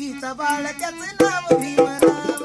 हिचं बाळच्याच भी भीमराव